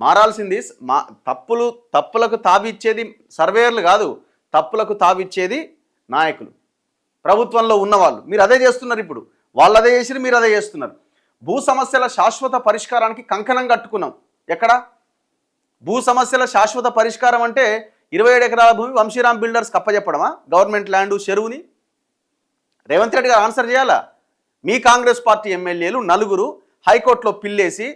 మారాల్సింది మా తప్పులు తప్పులకు తావిచ్చేది సర్వేయర్లు కాదు తప్పులకు తావిచ్చేది నాయకులు. ప్రభుత్వంలో ఉన్నవాళ్ళు. మీరు అదే చేస్తున్నారు ఇప్పుడు. వాళ్ళు అదే చేసిరు మీరు అదే చేస్తున్నారు. భూ సమస్యల శాశ్వత పరిష్కారానికి కంకణం కట్టుకున్నాం. ఎక్కడ? భూ సమస్యల శాశ్వత పరిష్కారం అంటే ఇరవై ఏడు ఎకరాల భూమి వంశీరామ్ బిల్డర్స్ కప్పచెప్పడమా గవర్నమెంట్ ల్యాండ్ చెరువుని? రేవంత్ రెడ్డి గారు ఆన్సర్ చేయాలా? మీ కాంగ్రెస్ పార్టీ ఎమ్మెల్యేలు నలుగురు హైకోర్టులో పిల్లేసి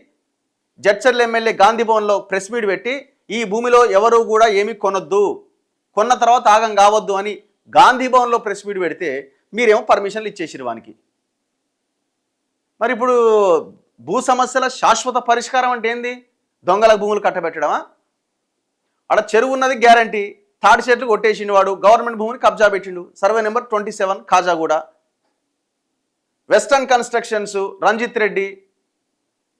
జడ్చర్ల ఎమ్మెల్యే గాంధీ భవన్లో ప్రెస్ మీట్ పెట్టి ఈ భూమిలో ఎవరు కూడా ఏమీ కొనొద్దు కొన్న తర్వాత ఆగం కావద్దు అని గాంధీ భవన్లో ప్రెస్ మీట్ పెడితే మీరేమో పర్మిషన్లు ఇచ్చేసిరు వానికి. మరి ఇప్పుడు భూ సమస్యల శాశ్వత పరిష్కారం అంటే ఏంది? దొంగల భూములు కట్టబెట్టడమా? ఆడ చెరువు ఉన్నది గ్యారంటీ. తాడి చెట్లు కొట్టేసిండు వాడు గవర్నమెంట్ భూమిని కబ్జా పెట్టిండు. Survey number twenty seven Kajaguda. Western constructions Ranjith Reddy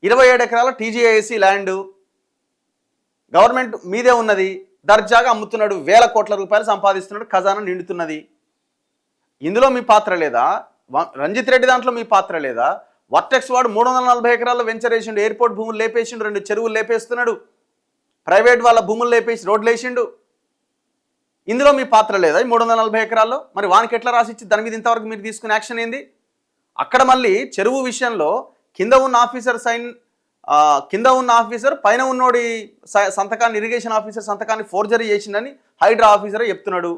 ఇరవై ఏడు ఎకరాల టీజీఐసి ల్యాండ్ గవర్నమెంట్ మీదే ఉన్నది. దర్జాగా అమ్ముతున్నాడు. వేల కోట్ల రూపాయలు సంపాదిస్తున్నాడు. ఖజానా నిండుతున్నది. ఇందులో మీ పాత్ర లేదా? రంజిత్ రెడ్డి దాంట్లో మీ పాత్ర లేదా? వర్టెక్స్ వాడు మూడు వందల నలభై ఎకరాల్లో వెంచర్ వేసిండు. ఎయిర్పోర్ట్ భూములు లేపేసిండు. రెండు చెరువులు లేపేస్తున్నాడు. ప్రైవేట్ వాళ్ళ భూములు లేపేసి రోడ్లు వేసిండు. ఇందులో మీ పాత్ర లేదా? ఈ మూడు వందల నలభై ఎకరాల్లో? మరి వానికి ఎట్లా రాసిచ్చి దాని మీద ఇంతవరకు మీరు తీసుకునే యాక్షన్ ఏంది? అక్కడ మళ్ళీ చెరువు విషయంలో కింద ఉన్న ఆఫీసర్ సైన్ కింద ఉన్న ఆఫీసర్ పైన ఉన్నోడి సంతకాన్ని ఇరిగేషన్ ఆఫీసర్ సంతకాన్ని ఫోర్జరీ చేసిందని హైడ్రా ఆఫీసర్ చెప్తున్నాడు.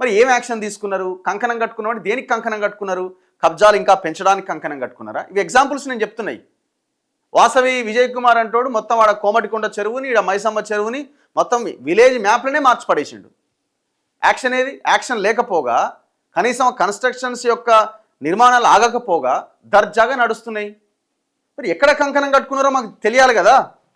మరి ఏం యాక్షన్ తీసుకున్నారు? కంకణం కట్టుకున్నాడు దేనికి కంకణం కట్టుకున్నారు? కబ్జాలు ఇంకా పెంచడానికి కంకణం కట్టుకున్నారా? ఇవి ఎగ్జాంపుల్స్ నేను చెప్తున్నాయి. వాసవి విజయ్ కుమార్ అంటోడు మొత్తం ఆడ కోమటికొండ చెరువుని ఈడ మైసమ్మ చెరువుని మొత్తం విలేజ్ మ్యాప్లనే మార్చి పడేసిండు యాక్షన్ ఏది? యాక్షన్ లేకపోగా కనీసం కన్స్ట్రక్షన్స్ యొక్క నిర్మాణాలు ఆగకపోగా దర్జాగా నడుస్తున్నాయి. మరి ఎక్కడ కంకణం కట్టుకున్నారో మాకు తెలియాలి కదా.